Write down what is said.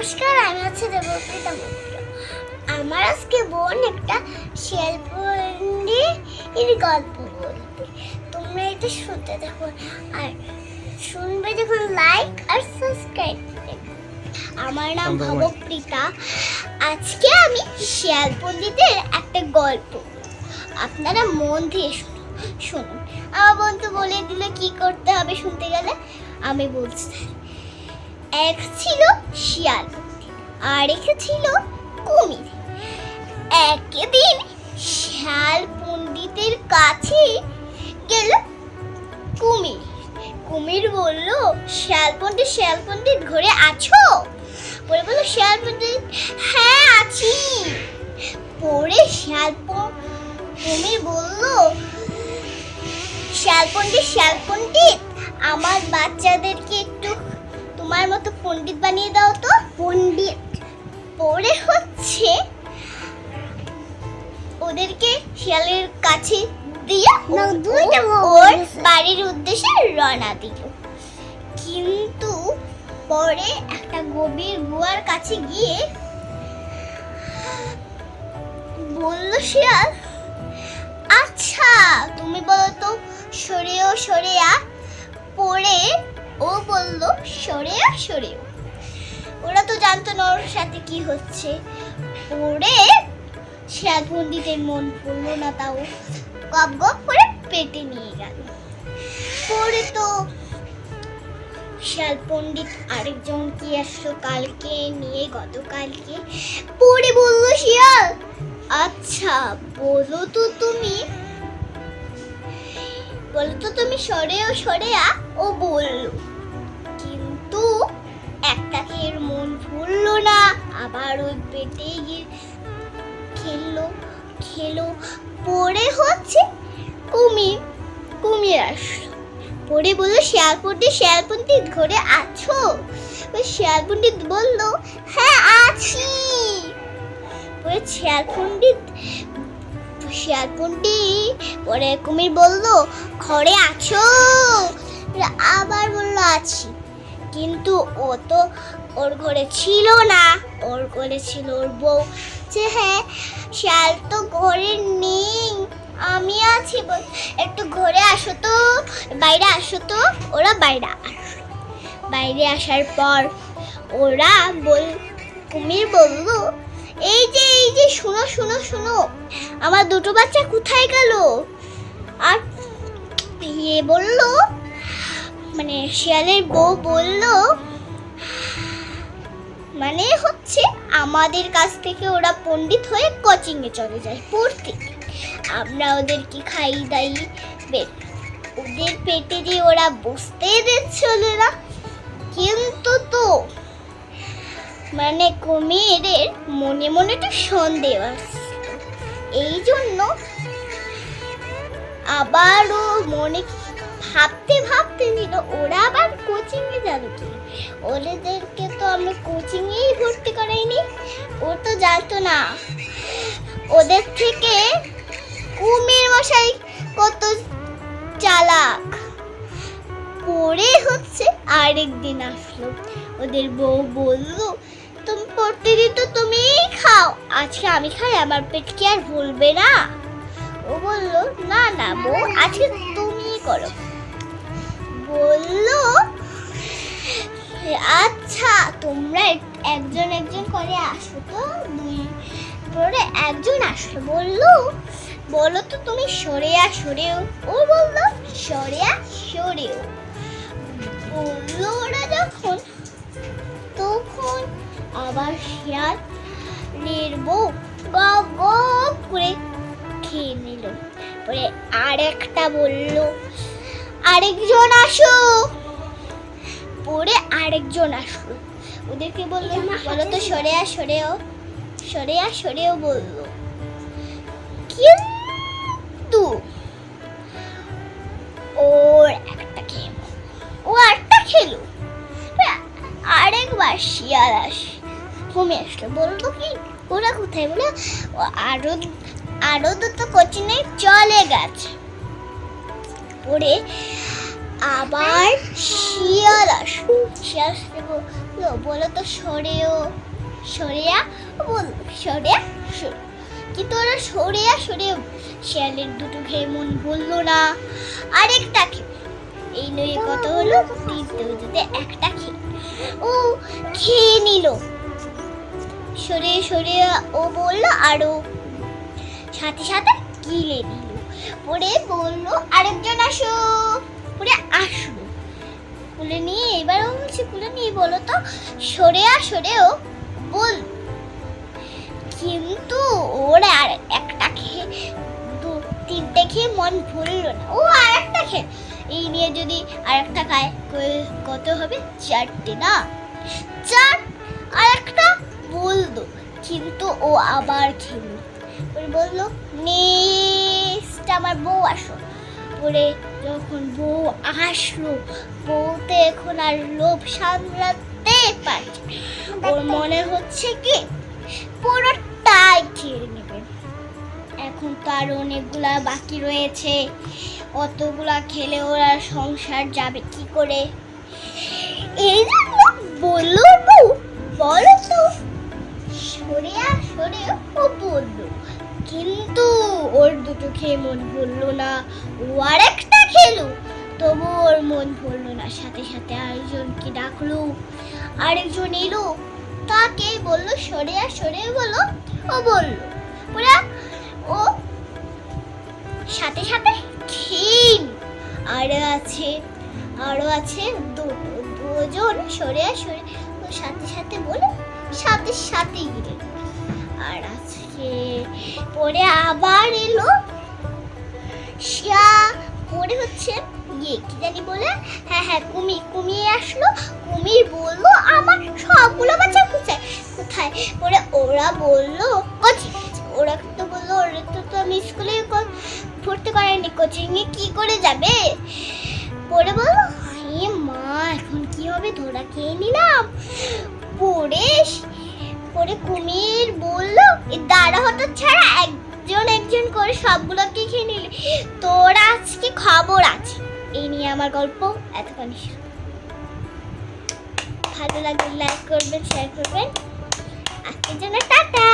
নমস্কার আমি হচ্ছে দেবপ্রীতা মৈত্র। আমার আজকে বোন একটা শিয়ালপন্ডি এর গল্প বলবে। তোমরা এটা শুনতে দেখো আর শুনবে যখন লাইক আর সাবস্ক্রাইব আমার নাম। ভবপ্রীতা। আজকে আমি শিয়াল পণ্ডিতের একটা গল্প আপনারা মন দিয়ে শুনুন শুনুন। আমার বন্ধু বলে দিল কি করতে হবে শুনতে গেলে। আমি বলছি এক ছিল শিয়াল এক ছিল কুমির। একদিন শিয়াল পণ্ডিতের কাছে গেল কুমির। কুমির বলল, শিয়াল পণ্ডিত শিয়াল পণ্ডিত, ঘরে আছো? বলে বলল, শিয়াল পণ্ডিত হ্যাঁ আছি। পরে শিয়াল কুমির বলল, শিয়াল পণ্ডিত শিয়াল পণ্ডিত, আমার বাচ্চাদেরকে একটু তোমার মতো পণ্ডিত বানিয়ে দাও তো। পণ্ডিত পরে হচ্ছে। ওদেরকে শিয়ালের কাছে দিয়ে ওর বাড়ির উদ্দেশ্যে রওনা দিল। কিন্তু পরে একটা গভীর গুয়ার কাছে গিয়ে বলল শিয়াল আচ্ছা তুমি বলো তো সরেও সরেয়া পরে ও বলল সরেও ওরা তো জানতো না ওর সাথে কি হচ্ছে। পরে শিয়াল পণ্ডিতের মন পড়ল না তাও। গপ গপ করে পেটে নিয়ে গেল। পরে তো শিয়াল পণ্ডিত আরেকজন কি আসলো কালকে নিয়ে গতকালকে? পরে বলল, শিয়াল আচ্ছা বলো তো তুমি। বলো তো তুমি সরেও সরেয়া ও বলল। একটা খেয়ের মন ভুললো না, আবার ওই পেটে গিয়ে খেললো, খেলো। পরে হচ্ছে কুমির কুমির আসলো পরে বলল শিয়াল পণ্ডিত ঘরে আছো? ওই শিয়ালপন্ডিত বলল হ্যাঁ আছি। পরে শিয়াল পণ্ডিত পরে কুমির বলল, ঘরে আছো? আবার বলল, আছি। কিন্তু ও তো ওর ঘরে ছিল না। ওর ঘরে ছিল ওর বউ। যে হ্যাঁ শিয়াল তো ঘরে নেই। আমি আছি একটু ঘরে আসো তো, বাইরে আসো তো, ওরা বাইরে বাইরে আসার পর ওরা বল কুমির বলল, এই যে এই যে, শুনো শুনো শুনো, আমার দুটো বাচ্চা কোথায় গেল? আর ইয়ে বলল মানে শিয়ালের বউ বলল মানে হচ্ছে আমাদের কাছ থেকে ওরা পণ্ডিত হয়ে কোচিং এ চলে যায় পড়তে। আমরা ওদেরকে খাই দাই ওদের পেটে যে ওরা বসতে দিচ্ছিল না, কিন্তু তো মানে কুমিরের মনে মনে একটু সন্দেহ আসছিল। এই জন্য আবারও মনে ভাবতে ভাবতে নিল, ওরা আবার কোচিং এ যাবে কি? ওদেরকে তো আমরা কোচিং এই ভর্তি করাইনি, ও তো জানতো না। ওদের থেকে কুমির মশাই কত চালাক। পরে হচ্ছে আরেক দিন আসলো। ওদের বউ বলল, তুমি প্রতিদিন তো তুমিই খাও, আজকে আমি খাই, আমার পেট কি আর ভুলবে না? ও বলল, না না বউ, আজকে তুমিই করো। বলল আচ্ছা তোমরা একজন একজন করে আসো তো, দুই পরে একজন আসলো। বলল, বলো তো তুমি সরেয়া, সরেও। ও বলল, সরেয়া, সরেও। বলল ওরা যখন, তখন আবার শিয়াল বউ গপ গপ করে খেয়ে নিল। পরে আরেকটা বলল আরেকজন আসো পরে আরেকজন আসলো ওদেরকে বলল বলো তো সরে সরেয়া সরেও সরে সরেয়া সরেও বলল। কিন্তু ওর একটা খেয়ে ও আরেকটা খেলো। আরেকবার শিয়াল আসে ঘুমে আসলো। বলতো কি ওরা কোথায় বলে? ও আরও আরও দুটো কোচিনে চলে গেছে। পরে আবার শিয়াল আসলো শিয়াল বল- তো সরেও, সরেয়া বল, সরেয়া সরে কিন্তু ওরা সরেয়া সরেও শিয়ালের দুটো খেয়ে মন ভুললো না। আরেকটা খেয়ে এই নয় কত হলো? তিনটে দুটোতে একটা খেয়ে ও খেয়ে নিল। সরে সরে ও বলল, আরও সাথে সাথে গিলে দিল পরে বলল, আরেকজন আসো। পরে আসো কুলে নিয়ে এবার ও বলছে কুলে নিয়ে বলো তো। সরে আ সরেও বল। কিন্তু ওর আর একটা খেয়ে, দু, তিনটে খেয়ে মন ভুললো না। ও আর একটা খেয়ে, এই নিয়ে যদি আর একটা খায় কত হবে? চারটে না? চার, আর একটা? বলতো কিন্তু ও আবার খেলো। বলল নেক্সট আমার বউ আসো পরে যখন বউ আসলো বউতে এখন আর লোভ সামলাতে পারছে ওর মনে হচ্ছে কি পুরো পুরোটাই খেয়ে নেবে। এখন তো আর অনেকগুলা বাকি রয়েছে। অতগুলা খেলে ওরা সংসার যাবে কি করে? এই জন্য বলল বউ বলো তো। সরে আ সরে ও বলল। কিন্তু ওর দুটো খেয়ে মন ভরলো না। ও আর একটা খেলো, তবু ওর মন ভরলো না। সাথে সাথে আরেকজনকে ডাকলো, আরেকজন এলো। তাকে বলল, সরে আর সরে বলো। ও বলল, ওরা, ও সাথে সাথে খেয়ে নিল। আর আছে আরও আছে দুজন, সরে আর সরে সাথে সাথে বলে, সাথে সাথে গিলে। আর আজকে পরে আবার এলো। শিয়া পরে হচ্ছে ইয়ে কি জানি বলে? হ্যাঁ হ্যাঁ কুমির কুমির আসলো। কুমির বলল, আমার সবগুলো বাচ্চা কোথায়? কোথায়? পরে ওরা বলল, কোচিং ওরা তো বলল, ওরা তো তো আমি স্কুলে ভর্তি করেনি কোচিংয়ে কি করে যাবে? পরে বলল মা, এখন কি হবে? ধরা খেয়ে নিলাম। পরে পরে কুমির বলল দাঁড়া হতো ছাড়া, একজন একজন করে সবগুলোকে খেয়ে নিলে। তোর আজকে খবর আছে। এই নিয়ে আমার গল্প এতখানি ভালো লাগলে লাইক করবেন শেয়ার করবেন। আজকের জন্য টাটা!